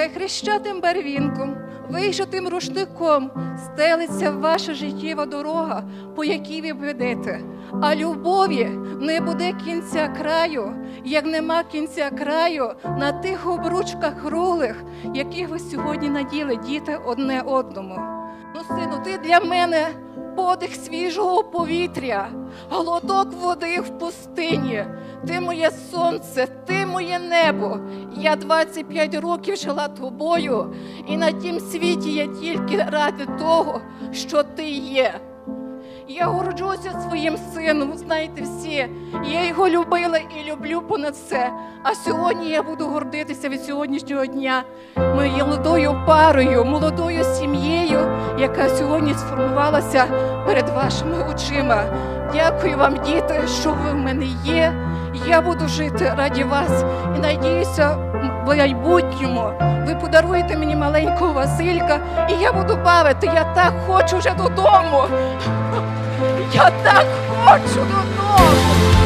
Хай хрещатим барвінком, вийшатим рушником стелиться ваша життєва дорога, по якій ви ведете. А любові не буде кінця краю, як нема кінця краю на тих обручках круглих, яких ви сьогодні наділи діти одне одному. Ну, сину, ти для мене подих свіжого повітря, глоток води в пустині. Ти моє сонце, ти моє небо. Я 25 років жила тобою, і на тім світі я тільки ради того, що ти є. Я горджуся своїм сином, знаєте всі. Я його любила і люблю понад все. А сьогодні я буду гордитися від сьогоднішнього дня моєю молодою парою, молодою сім'єю, яка сьогодні сформувалася перед вашими очима. Дякую вам, діти, що ви в мене є. Я буду жити раді вас і надіюся, в майбутньому ви подаруєте мені маленького Василька, і я буду бавити. Я так хочу вже додому. Я так хочу додому.